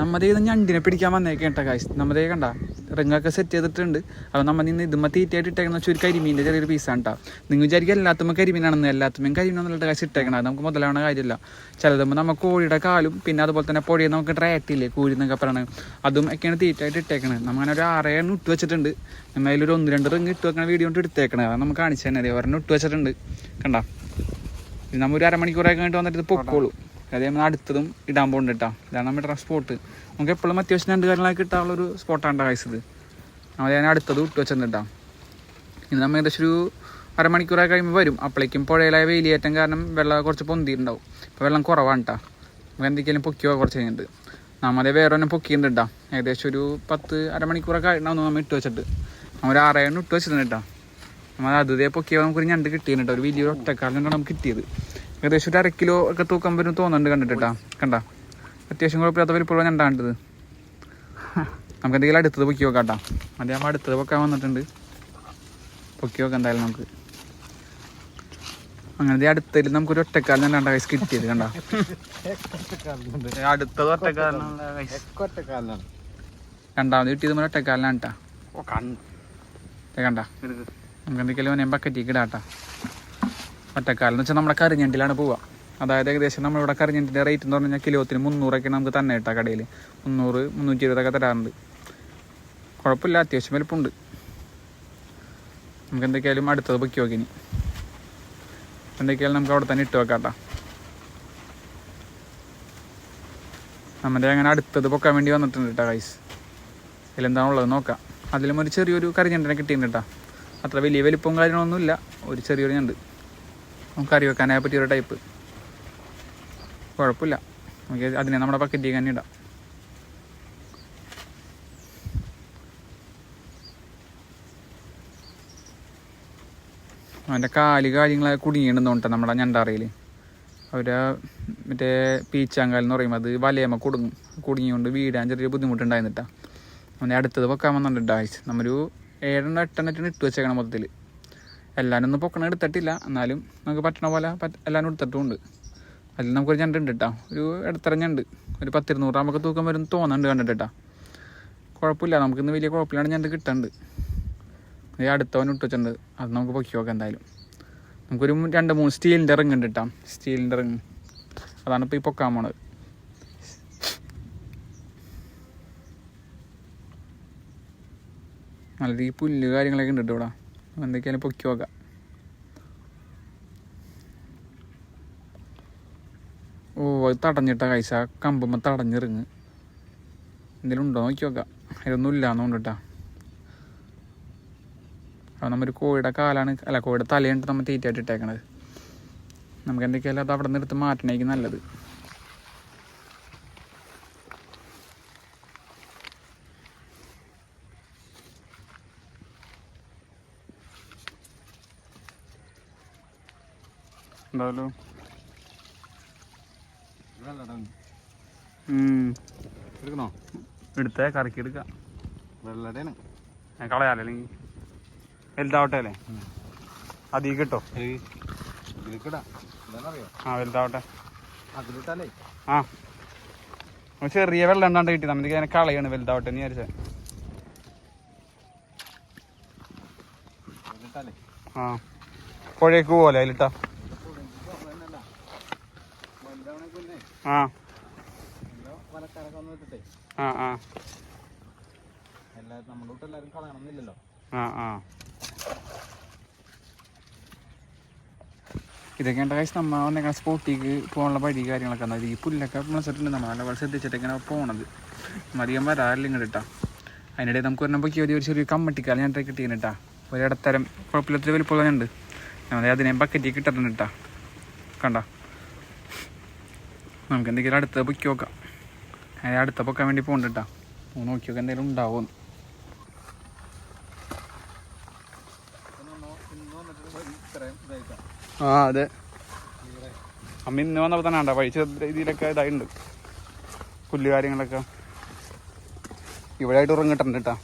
നമ്മതേ ഇത് ഞണ്ടിനെ പിടിക്കാൻ വന്നേക്കേട്ട കാശ് നമ്മതേ കണ്ട റിങ്ങൊക്കെ സെറ്റ് ചെയ്തിട്ടുണ്ട്. അപ്പോൾ നമ്മൾ നിന്ന് ഇതുമ്മ തീറ്റയായിട്ട് ഇട്ടേക്കുന്ന വെച്ചാൽ ഒരു കരിമീന്റെ ചെറിയൊരു പീസാണ് കേട്ടോ നിങ്ങൾ വിചാരിക്കും എല്ലാത്തുമ്പോൾ കരിമീനാണെന്ന് എല്ലാത്തുമ്പോൾ കരിമീനൊന്നുള്ള കാശ് ഇട്ടേക്കണം നമുക്ക് മുതലാവണ കാര്യമില്ല. ചിലതുമ്പോൾ നമുക്ക് കോഴിയുടെ കാലും പിന്നെ അതുപോലെ തന്നെ പൊടിയിൽ നമുക്ക് ഡ്രയറ്റില്ലേ കൂരി എന്നൊക്കെ പറയണത്. അതും ഒക്കെയാണ് തീറ്റയായിട്ട് ഇട്ടേക്കണത്. നമ്മൾ അങ്ങനെ ഒരു എണ്ണം ഇട്ട് വെച്ചിട്ടുണ്ട്. നമ്മൾ അതിലൊരു ഒന്ന് രണ്ട് റിങ് ഇട്ട് വെക്കണ വീഡിയോ കൊണ്ട് എടുത്തേക്കണത്. അത് നമുക്ക് കാണിച്ചു തന്നെ അതേ ഒരെണ്ണം ഇട്ട് വെച്ചിട്ടുണ്ട്. കണ്ട? നമ്മൾ ഒരു അരമണിക്കൂറൊക്കെ കഴിഞ്ഞിട്ട് വന്നിട്ട് പൊക്കോളൂ. അതേ നമ്മൾ അടുത്തതും ഇടാൻ പോകുന്നുണ്ട് കേട്ടോ ഇതാണ് നമ്മുടെ സ്പോട്ട് നമുക്ക് എപ്പോഴും അത്യാവശ്യം രണ്ട് കാര്യങ്ങളൊക്കെ കിട്ടാനുള്ള ഒരു സ്പോട്ടാണ് കാഴ്ച ഇത്. നമ്മൾ ഞാൻ അടുത്തത് ഇട്ട് വെച്ചിട്ടുണ്ട് ഇത് നമ്മൾ ഏകദേശം ഒരു അരമണിക്കൂറായി കഴിയുമ്പോൾ വരും. അപ്പോഴേക്കും പുഴയിലായ വെയിലേറ്റം കാരണം വെള്ളം കുറച്ച് പൊന്തിയിട്ടുണ്ടാവും. ഇപ്പോൾ വെള്ളം കുറവാണ് കേട്ടോ നമുക്ക് എന്തെങ്കിലും പൊക്കിയോ കുറച്ച് കഴിഞ്ഞിട്ട്. നമ്മളെ വേറെ ഒന്നും പൊക്കിയിട്ടുണ്ട് ഏകദേശം ഒരു പത്ത് അരമണിക്കൂറൊക്കെ ഉണ്ടാവും നമ്മൾ ഇട്ട് വെച്ചിട്ട്. നമ്മൾ ഒരു ആറായിരം ഇട്ട് വെച്ചിട്ടുണ്ട് കേട്ടോ നമ്മൾ അതേ പൊക്കിയാൽ നമുക്കൊരു ഞണ്ട് കിട്ടിയിട്ടുണ്ട് ഒരു വലിയൊരു ഒറ്റക്കാലിനാണ് നമുക്ക് കിട്ടിയത്. ഏകദേശം ഒരു അര കിലോ ഒക്കെ തൂക്കം വരും തോന്നുന്നുണ്ട് കണ്ടിട്ടാ കണ്ട? അത്യാവശ്യം കുഴപ്പമില്ലാത്ത വലിപ്പമുള്ള ഞണ്ടാണിത്. നമുക്ക് എന്തെങ്കിലും അടുത്തത് പൊക്കി വെക്കാം കേട്ടോ അതേ നമ്മൾ അടുത്തത് പൊക്കാൻ വന്നിട്ടുണ്ട്. പൊക്കി നോക്കാം എന്തായാലും നമുക്ക്. അങ്ങനെ അടുത്തതിൽ നമുക്കൊരു ഒറ്റക്കാലം ഞണ്ടാ കൈസ് കിട്ടിയത് കണ്ട? അടുത്തത് ഒറ്റക്കാലിനാണ് രണ്ടാമത് കിട്ടിയത് നമ്മൾ ഒറ്റക്കാലിനാണ് കേട്ടാ കണ്ട? നമുക്ക് എന്തെങ്കിലും ഞാൻ ബക്കറ്റിക്ക് ഇടാട്ടാ. ഒറ്റക്കാലം എന്ന് വെച്ചാൽ നമ്മുടെ കരിഞ്ഞണ്ടിലാണ് പോവുക. അതായത് ഏകദേശം നമ്മളിവിടെ കരിഞ്ഞണ്ടിന്റെ റേറ്റ് എന്ന് പറഞ്ഞാൽ കിലോത്തിന് മുന്നൂറൊക്കെ നമുക്ക് തന്നെ കിട്ടാം കടയിൽ മുന്നൂറ് മുന്നൂറ്റി ഇരുപതൊക്കെ തരാറുണ്ട്. കുഴപ്പമില്ല അത്യാവശ്യം വലുപ്പമുണ്ട്. നമുക്ക് എന്തൊക്കെയായാലും അടുത്തത് പൊക്കി നോക്കിനി. എന്തൊക്കെയായാലും നമുക്ക് അവിടെ തന്നെ ഇട്ട് വെക്കാട്ടാ നമ്മുടെ അങ്ങനെ അടുത്തത് പൊക്കാൻ വേണ്ടി വന്നിട്ടുണ്ട് കേട്ടോ കൈസ് അതിലെന്താണുള്ളത് നോക്കാം. അതിലും ഒരു ചെറിയൊരു കറിഞ്ഞണ്ടിനെ കിട്ടിയിട്ടുണ്ട് കേട്ടോ. അത്ര വലിയ വലിപ്പവും കാര്യങ്ങളൊന്നുമില്ല. ഒരു ചെറിയൊരു ഞണ്ട്. നമുക്ക് കറി വെക്കാനായ പറ്റിയൊരു ടൈപ്പ് കുഴപ്പമില്ല. നമുക്ക് അതിനെ നമ്മുടെ പക്കറ്റിലേക്ക് തന്നെ ഇടാം. അവന്റെ കാൽ കാര്യങ്ങളൊക്കെ കുടുങ്ങിയിട്ടുണ്ടോട്ടെ നമ്മുടെ ഞണ്ടാറയിൽ. അവരെ മറ്റേ പീച്ചാങ്കാൽ എന്ന് പറയുമ്പോൾ അത് വലയമ്മ കുടുങ്ങും. കുടുങ്ങിക്കൊണ്ട് വീടാൻ ചെറിയൊരു ബുദ്ധിമുട്ടുണ്ടായിരുന്നിട്ടാ. അവന്റെ അടുത്തത് വെക്കാൻ വന്നിട്ടുണ്ട് ആഴ്ച നമ്മൊരു ഏഴെണ്ണം എട്ടെണ്ണം ഇട്ട് വെച്ചേക്കണം മൊത്തത്തിൽ എല്ലാവരും ഒന്നും പൊക്കണം എടുത്തിട്ടില്ല. എന്നാലും നമുക്ക് പറ്റണ പോലെ എല്ലാവരും എടുത്തിട്ടുമുണ്ട് അതിൽ നമുക്കൊരു ഞണ്ട് ഉണ്ട് കേട്ടോ ഒരു ഇടത്തരം ഞണ്ട്. ഒരു പത്തിരുന്നൂറ് നമുക്ക് തൂക്കം വരും തോന്നുന്നുണ്ട് കണ്ടിട്ട് കേട്ടോ കുഴപ്പമില്ല. നമുക്കിന്ന് വലിയ കുഴപ്പമില്ലാണ്ട് ഞണ്ട് കിട്ടുന്നുണ്ട് ഈ അടുത്തവൻ ഇട്ട് വെച്ചിട്ടുണ്ട്. അത് നമുക്ക് പൊക്കി നോക്കാം എന്തായാലും. നമുക്കൊരു രണ്ട് മൂന്ന് സ്റ്റീലിന്റെ റിങ് ഉണ്ട് കേട്ടോ സ്റ്റീലിന്റെ റിങ് അതാണ് ഇപ്പോൾ ഈ പൊക്കാൻ പോണത്. നല്ല ഈ പുല്ല് കാര്യങ്ങളൊക്കെ ഉണ്ട് കേട്ടോ ഇവിടെ. എന്തൊക്കെയാലും പൊക്കി നോക്കാം ഓ അത് തടഞ്ഞിട്ട കൈസ കമ്പുമ്പോൾ തടഞ്ഞിറങ്ങ്. എന്തെങ്കിലും ഉണ്ടോ നോക്കി നോക്കാം അതിലൊന്നും ഇല്ലാന്ന് കൊണ്ടിട്ടാ അപ്പോൾ നമ്മൊരു കോഴിയുടെ കാലാണ് അല്ല കോഴിയുടെ തലയുണ്ട് നമ്മൾ തീറ്റയായിട്ട് ഇട്ടേക്കണത്. നമുക്ക് എന്തൊക്കെയാലും അത് അവിടെ നിന്ന് എടുത്ത് മാറ്റണേക്കും നല്ലത്. ഉണ്ടാവല്ലോ എടുക്കണോ? എടുത്തേ കറക്കി എടുക്കാം. വെള്ളടയാണ് ഞാൻ കളയാലോ അല്ലെങ്കിൽ വലുതാവട്ടെ അല്ലേ? അധികം കിട്ടോ? ആ വലുതാവട്ടെ. ആ. ചെറിയ വെള്ളം ഉണ്ടാണ്ട് കിട്ടി? നമുക്ക് അതിനെ കളയാണ് വലുതാവട്ടെ എന്ന് വിചാരിച്ചേ. ആ. പുഴയ്ക്ക് പോലെ അതിലിട്ടാ ആ വലക്കാരൊക്കെ ഒന്ന് ഇട്ടിട്ടേ ആ ആ എല്ലാ നമ്മുടെ വീട്ടിൽ എല്ലാവരും കളയണമെന്നില്ലല്ലോ ആ. ആ ഇതൊക്കെ ഉണ്ട് കാശ് നമ്മ വന്നേക്കണ സ്പോട്ടിക്ക് പോകാനുള്ള വഴി കാര്യങ്ങളൊക്കെ ഈ പുല്ലൊക്കെ വിളിച്ചിട്ടുണ്ട് നമ്മൾ നല്ല പോലെ ശ്രദ്ധിച്ചിട്ടൊക്കെയാണ് പോണത്. അധികം വരാറില്ല ഇങ്ങോട്ട് കേട്ടോ അതിനിടെ നമുക്ക് ഒരെണ്ണം പൊക്കി ഒരു ചെറിയ കമ്മട്ടിക്കാലം ഞാൻ കിട്ടിയാണ് കേട്ടാ ഒരിടത്തരം കുഴപ്പമില്ലാത്തൊരു വലിപ്പമുള്ള ഉണ്ട് നമ്മൾ അതിനെ ബക്കറ്റിൽ കിട്ടുന്നുണ്ട് കേട്ടാ കണ്ട? നമുക്ക് എന്തെങ്കിലും അടുത്ത പൊക്കി നോക്കാം. അതിന് അടുത്ത പൊക്കാൻ വേണ്ടി പോകണ്ട കേട്ടോ നോക്കി നോക്കാം എന്തെങ്കിലും ഉണ്ടാവും. ആ അതെ. അമ്മ ഇന്ന് വന്നപ്പോൾ തന്നെ ഉണ്ടോ ചെറിയ രീതിയിലൊക്കെ ഇതായിട്ടുണ്ട് പുല്ല് കാര്യങ്ങളൊക്കെ. ഇവിടെ ആയിട്ട് ഉറങ്ങിട്ടുണ്ട് കേട്ടാ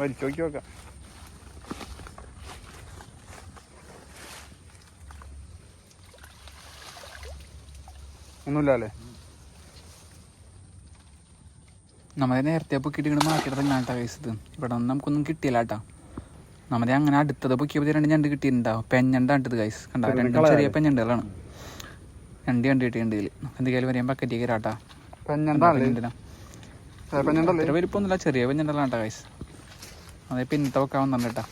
വലിച്ചു നോക്കി നോക്കാം. ഒന്നുമില്ല അല്ലേ നമ്മളെ നേരത്തെ പൊക്കിയിട്ട് ഇങ്ങോട്ട് മാറ്റിയിട്ട് ഞാട്ടാ കഴിച്ചത് ഇവിടെ നിന്ന് നമുക്കൊന്നും കിട്ടിയില്ല കേട്ടാ. നമ്മളെ അങ്ങനെ അടുത്തത് പൊക്കിയപ്പോൾ രണ്ട് ഞണ്ട് കിട്ടിയിട്ടുണ്ടാവും പെഞ്ഞണ്ടാണ് ഇത് കൈസ് കണ്ട? രണ്ടും ചെറിയ പെഞ്ഞണ്ടുകളാണ്. രണ്ട് ഞണ്ട് കിട്ടിയിട്ടുണ്ട് ഇതിൽ എന്തെങ്കിലും വരെയും ബക്കറ്റിൽ കയറാട്ടാ പെഞ്ഞണ്ടല്ലേ? ഇത്ര വലിപ്പമൊന്നുമില്ല ചെറിയ പെഞ്ഞണ്ടല്ലാട്ടാ കൈസ് അതെ പിന്നത്തെ വെക്കാൻ വന്നിട്ടാ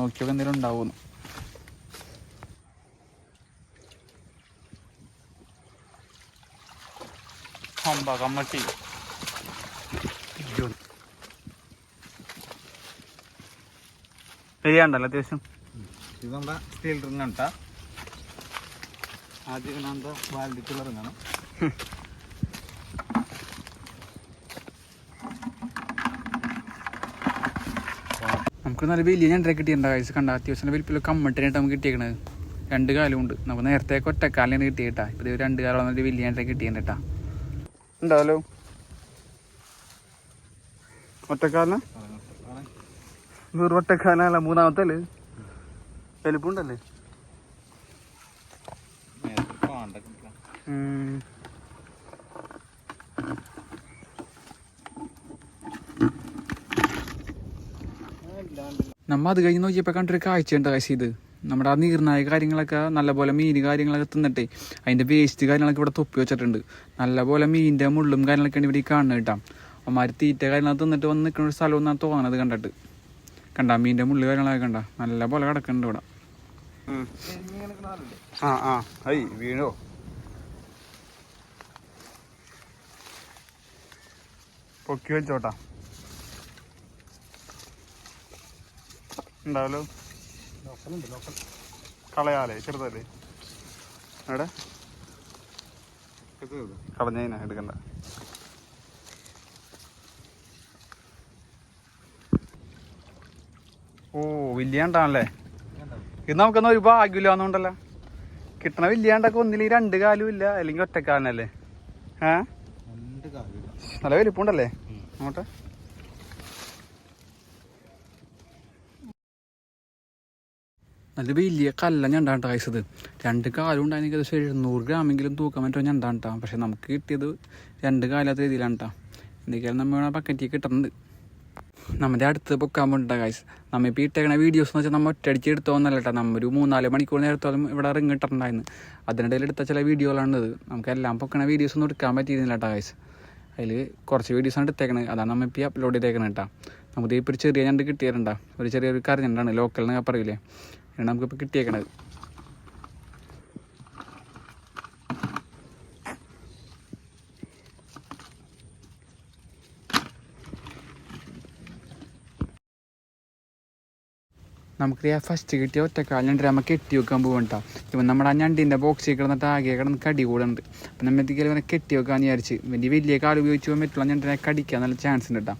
നോക്കിയൊക്കെ എന്തെങ്കിലും ഉണ്ടാവുമെന്ന്. ഹമ്പ കമ്മട്ടി ശരിയാണ്ടല്ലോ അത്യാവശ്യം. ഇത് നമ്മുടെ സ്റ്റീൽ റിങ് ആണ് ട്ടാ. ആദ്യം എന്താ വാലിഡിക്കുള്ള റിങ്ങാണ് നമുക്ക് നല്ല വലിയ ഞണ്ടര കിട്ടിയിട്ടുണ്ട് കാഴ്ച കണ്ട? അത്യാവശ്യം വലിപ്പത്തിൽ കമ്മട്ടിനായിട്ട് നമുക്ക് കിട്ടിയേക്കണത്. രണ്ട് കാലം ഉണ്ട്. നമുക്ക് നേരത്തെ ഒറ്റക്കാലിനാണ് കിട്ടിയിട്ടാ. ഇത് രണ്ട് കാലം വലിയ ഞണ്ടര കിട്ടിയിട്ടാ ഉണ്ടാവല്ലോ ഒറ്റക്കാലിന? വെറും ഒറ്റക്കാലല്ല മൂന്നാമത്തെ അല്ലേ? വലിപ്പമുണ്ടല്ലേ പാണ്ടൊക്കെ നമ്മ അത് കഴിഞ്ഞ് നോക്കിയപ്പോ കണ്ടൊരു കാഴ്ചയുണ്ട് കാശി ഇത്. നമ്മുടെ ആ നീർനായ കാര്യങ്ങളൊക്കെ നല്ലപോലെ മീൻ കാര്യങ്ങളൊക്കെ തിന്നിട്ടേ അതിന്റെ വേസ്റ്റ് കാര്യങ്ങളൊക്കെ ഇവിടെ തൊപ്പി വെച്ചിട്ടുണ്ട്. നല്ലപോലെ മീനിന്റെ മുള്ളും കാര്യങ്ങളൊക്കെയാണ് ഇവിടെ ഈ കാണുന്നത് കേട്ടോ. അമ്മമാർ തീറ്റ കാര്യങ്ങളൊക്കെ തിന്നിട്ട് വന്ന് നിൽക്കുന്ന ഒരു സ്ഥലം എന്നാണ് തോന്നുന്നത് കണ്ടിട്ട്. കണ്ട മീനിന്റെ മുള്ളു കാര്യങ്ങളൊക്കെ കണ്ട. നല്ലപോലെ കിടക്കുന്നുണ്ട് ഇവിടെ. ആ ആ. വീണോ? പൊക്കി വെച്ചോട്ടാ ഉണ്ടാവല്ലോ. കളയാലേ ചെറുതല്ലേ? എവിടെ? കളഞ്ഞതിനാ എടുക്കണ്ട. ഓ വലിയാണ്ടാണല്ലേ? ഇത് നമുക്കൊന്നും ഒരു ഭാഗ്യമില്ലാന്നുണ്ടല്ലോ കിട്ടണ വലിയാണ്ടൊക്കെ ഒന്നില്ലെങ്കിൽ രണ്ട് കാലും ഇല്ല അല്ലെങ്കിൽ ഒറ്റക്കാലനല്ലേ ഏ? നല്ല വലിപ്പമുണ്ടല്ലേ? അങ്ങോട്ട്. നല്ല വലിയ കല്ല ഞണ്ടാണ് കഴിച്ചത് രണ്ട് കാലും ഉണ്ടായിരുന്നു ഏകദേശം എഴുന്നൂറ് ഗ്രാമെങ്കിലും തൂക്കാൻ പറ്റുമോ ഞണ്ടാണ് കേട്ടോ പക്ഷെ നമുക്ക് കിട്ടിയത് രണ്ട് കാലാത്ത രീതിയിലാണ് കേട്ടോ എന്തൊക്കെയാലും നമ്മൾ പക്കറ്റിൽ കിട്ടുന്നത്? നമ്മുടെ അടുത്ത് പൊക്കാൻ പോകണ്ട കായ്സ് നമ്മ ഇപ്പോൾ ഇട്ടേക്കണ വീഡിയോസ് എന്ന് വെച്ചാൽ നമ്മൾ ഒറ്റയടിച്ച് എടുത്തോന്നല്ല കേട്ടോ നമ്മ ഒരു മൂന്നാൽ മണിക്കൂർ നേരത്തോളം ഇവിടെ റിങ് ഇട്ടിട്ടുണ്ടായിരുന്നു. അതിനിടയിൽ എടുത്ത ചില വീഡിയോകളാണിത് നമുക്ക് എല്ലാം പൊക്കണ വീഡിയോസ് ഒന്നും എടുക്കാൻ പറ്റിയിരുന്നില്ല കേട്ടോ കായ്സ് അതിൽ കുറച്ച് വീഡിയോസാണ് എടുത്തേക്കണത്. അതാണ് നമ്മൾ ഇപ്പോൾ അപ്ലോഡ് ചെയ്തേക്കണത് കേട്ടോ നമുക്ക് ഇപ്പോൾ ഒരു ചെറിയ ഞണ്ട് കിട്ടിയിട്ടുണ്ടോ ഒരു ചെറിയൊരു കറിഞ്ഞണ്ടാണ് ലോക്കൽ എന്നൊക്കെ പറയില്ലേ ഇതാണ് നമുക്കിപ്പോൾ കിട്ടിയേക്കണത്. നമുക്ക് ആ ഫസ്റ്റ് കിട്ടിയ ഒറ്റക്കാൽ ഞണ്ട് നമ്മൾ കെട്ടി വെക്കാൻ പോകണ്ടാ ഇപ്പം നമ്മുടെ ആ ഞണ്ടിന്റെ ബോക്സിൽ കിടന്നിട്ട് ആകെ കിടന്ന് കടി കൂടുന്നുണ്ട് അപ്പം നമ്മൾ എന്തെങ്കിലും ഇവനെ കെട്ടി വെക്കാമെന്ന് വിചാരിച്ച് വലിയ വലിയ കാൽ ഉപയോഗിച്ച് പോകാൻ പറ്റുള്ള ഞണ്ടിനെ കടിക്കാൻ നല്ല ചാൻസ് ഉണ്ട് കേട്ടോ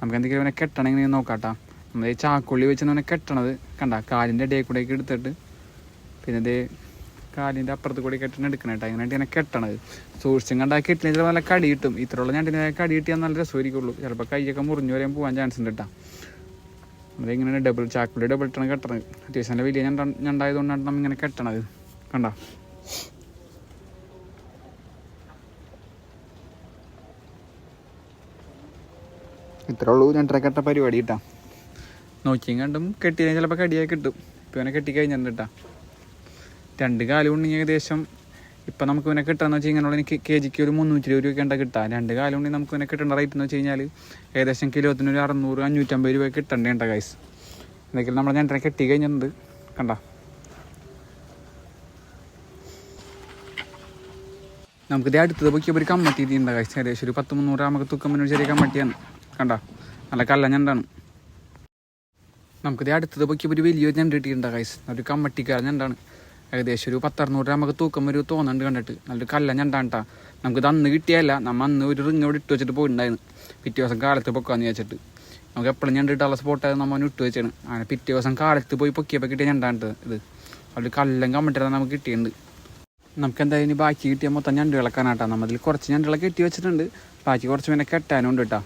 നമുക്ക് എന്തെങ്കിലും ഇവനെ കെട്ടണമെങ്കിൽ നോക്കാട്ടാ നമ്മൾ ചാക്കുള്ളി വെച്ച് അവനെ കെട്ടണത്. കണ്ട കാലിന്റെ ഇടയിൽ കൂടെയൊക്കെ എടുത്തിട്ട്. പിന്നെ ഇത് കാലിന്റെ അപ്പുറത്ത് കൂടി കെട്ടണം എടുക്കണം കേട്ടോ. അങ്ങനെ ഇങ്ങനെ കെട്ടണത്. സൂക്ഷിച്ചും കണ്ടാൽ കെട്ടില്ല ചിലപ്പോൾ നല്ല കടി കിട്ടും. ഇത്രയുള്ള ഞണ്ടിനെ കടി കിട്ടിയാൽ നല്ല രസമായിരിക്കുള്ളൂ. ചിലപ്പോൾ കൈയൊക്കെ മുറിഞ്ഞു വരെയും പോകാൻ ചാൻസ് ഉണ്ട് കേട്ടോ. നമ്മളിങ്ങനെ ഡബിൾ ചാക്കുള്ളി ഡബിൾ ഇട്ടാണ് കെട്ടണത്. അത്യാവശ്യം നല്ല വലിയ ഞണ്ട ഞണ്ടായതുകൊണ്ടാണ് നമ്മൾ ഇങ്ങനെ കെട്ടണത്. കണ്ട? ഇത്രേ ഉള്ളൂ കെട്ട പരിപാടി കിട്ടാ. നോക്കിയും കണ്ടും കെട്ടിയാൽ ചിലപ്പോൾ കടിയായി കിട്ടും. ഇപ്പം ഇവനെ കെട്ടി കഴിഞ്ഞിട്ടുണ്ട് കേട്ടാ രണ്ട് കാലം ഉണ്ടെങ്കിൽ ഏകദേശം ഇപ്പം നമുക്ക് ഇവനെ കിട്ടാന്ന് വെച്ച് കഴിഞ്ഞാൽ എനിക്ക് കെ ജിക്ക് ഒരു മുന്നൂറ്റി ഇരുപത് രൂപയ്ക്ക് കിട്ടാം. രണ്ട് കാലം ഉണ്ടെങ്കിൽ നമുക്ക് ഇവനെ കിട്ടേണ്ട റേറ്റ് എന്ന് വെച്ച് കഴിഞ്ഞാൽ ഏകദേശം കിലോത്തിന് ഒരു അറുന്നൂറ് അഞ്ഞൂറ്റമ്പത് രൂപ കിട്ടണ്ടേണ്ട ഗൈസ് എന്തെങ്കിലും നമ്മൾ ഞണ്ടനെ കെട്ടി കഴിഞ്ഞിട്ടുണ്ട് കണ്ട? നമുക്ക് ഇതേ അടുത്തത് പൊക്കിയപ്പോൾ ഒരു കമ്മട്ടി ഉണ്ട് ഗൈസ് ഏകദേശം ഒരു പത്ത് മുന്നൂറ് നമുക്ക് തൂക്കം ചെറിയ കമ്മട്ടിയാണ്. കണ്ട? നല്ല കല്ല നമുക്കിത് അടുത്തത് പൊക്കിയപ്പോൾ ഒരു വലിയൊരു ഞണ്ട് കിട്ടിയിട്ടുണ്ട് ഒരു കമ്മട്ടിക്കാരൻ ഞണ്ടാണ്. ഏകദേശം ഒരു പത്തറുന്നൂറ് നമുക്ക് തൂക്കം ഒരു തോന്നുന്നുണ്ട് കണ്ടിട്ട്. നല്ലൊരു കല്ല ഞണ്ടാണ് കേട്ടോ നമുക്കിത് അന്ന് കിട്ടിയല്ല നമ്മൾ അന്ന് ഒരു റിങ് അവിടെ ഇട്ട് വെച്ചിട്ട് പോയിട്ടുണ്ടായിരുന്നു. പിറ്റേ ദിവസം കാലത്ത് പൊക്കാന്ന് വെച്ചിട്ട് നമുക്ക് എപ്പോഴും ഞണ്ട് ഇട്ടുള്ള സ്പോട്ടായത് നമ്മൾ ഇട്ട് വെച്ചാണ് അങ്ങനെ പിറ്റേ ദിവസം കാലത്ത് പോയി പൊക്കിയപ്പോൾ കിട്ടിയ ഞണ്ടാണ് ഇത്. അവിടെ കല്ലം കമ്മിട്ടാണ് നമുക്ക് കിട്ടിയിട്ടുണ്ട്. നമുക്ക് എന്തായാലും ഇനി ബാക്കി കിട്ടിയ മൊത്തം ഞണ്ട് കിളക്കാനാട്ടാ നമ്മതിൽ കുറച്ച് ഞണ്ടുകളൊക്കെ കെട്ടി വെച്ചിട്ടുണ്ട്. ബാക്കി കുറച്ച് പിന്നെ കെട്ടാനും ഉണ്ട്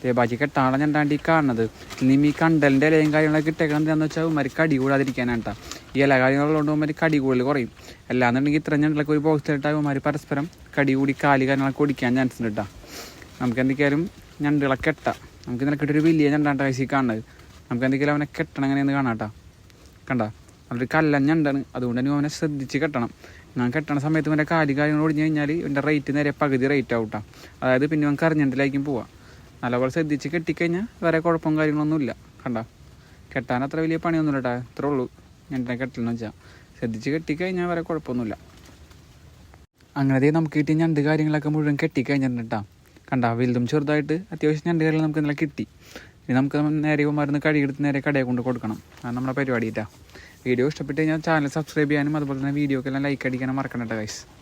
കേട്ടോ ദേ ബാക്കി കെട്ടാളെ ഞണ്ടാണ്ട് ഈ കാണുന്നത്. ഇനി ഈ കണ്ടലിന്റെ ഇലയും കാര്യങ്ങളൊക്കെ ഇട്ടേക്കണം എന്താണെന്ന് വെച്ചാൽ മരിക്ക് അടി കൂടാതിരിക്കാനാണ് കേട്ടോ. ഈ ഇല കാര്യങ്ങളുള്ളതുകൊണ്ട് അവന്മാർ കടി കൂടുതൽ കുറയും. അല്ലാന്നുണ്ടെങ്കിൽ ഇത്ര ഞണ്ടിലൊക്കെ ഒരു ബോക്സ് ഇട്ടാൽ അവന്മാർ പരസ്പരം കടി കൂടി കാലി കാര്യങ്ങളൊക്കെ ഓടിക്കാൻ ചാൻസ് ഉണ്ട് കേട്ടോ. നമുക്ക് എന്തൊക്കെയാലും ഞണ്ടുകളെ കെട്ടാം നമുക്ക് ഇന്നലെ കിട്ടിയൊരു വലിയ ഞണ്ടാണ് കൈസി കാണുന്നത്. നമുക്ക് എന്തെങ്കിലും അവനെ കെട്ടണം എങ്ങനെയെന്ന് കാണാം കേട്ടോ. കണ്ട? നല്ലൊരു കല്ലൻ ഞണ്ടാണ്. അതുകൊണ്ട് തന്നെ അവനെ ശ്രദ്ധിച്ച് കെട്ടണം. ഞാൻ കെട്ടണ സമയത്ത് ഇവന്റെ കാലി കാര്യങ്ങൾ ഒടിഞ്ഞു കഴിഞ്ഞാൽ ഇവന്റെ റേറ്റ് നേരെ പകുതി റേറ്റ് ആവും ട്ടോ. അതായത് പിന്നെ അവൻ കറിഞ്ഞണ്ടിലായിരിക്കും പോവാം. നല്ലപോലെ ശ്രദ്ധിച്ച് കെട്ടിക്കഴിഞ്ഞാൽ വേറെ കുഴപ്പവും കാര്യങ്ങളൊന്നുമില്ല. കണ്ട? കെട്ടാൻ അത്ര വലിയ പണിയൊന്നുമില്ല കേട്ടോ ഇത്രേ ഉള്ളൂ. ഞണ്ടിനെ കെട്ടലെന്ന് വെച്ചാൽ ശ്രദ്ധിച്ച് കെട്ടിക്കഴിഞ്ഞാൽ വേറെ കുഴപ്പമൊന്നുമില്ല. അങ്ങനെ നമുക്ക് കിട്ടിയ ഞണ്ട് കാര്യങ്ങളൊക്കെ മുഴുവൻ കെട്ടിക്കഴിഞ്ഞിട്ടുണ്ട്. കേട്ടോ കണ്ട? വലുതും ചെറുതായിട്ട് അത്യാവശ്യം ഞണ്ട് കാര്യങ്ങൾ നമുക്ക് ഇന്നലെ കിട്ടി. ഇനി നമുക്ക് നേരെ മരുന്ന് കഴുകിയെടുത്ത് നേരെ കടയെ കൊണ്ട് കൊടുക്കണം. അത് നമ്മുടെ പരിപാടി കേട്ടോ. വീഡിയോ ഇഷ്ടപ്പെട്ട് കഴിഞ്ഞാൽ ചാനൽ സബ്സ്ക്രൈബ് ചെയ്യാനും അതുപോലെ തന്നെ വീഡിയോക്കെല്ലാം ലൈക്ക് അടിക്കാനും മറക്കണ്ട ഗൈസ്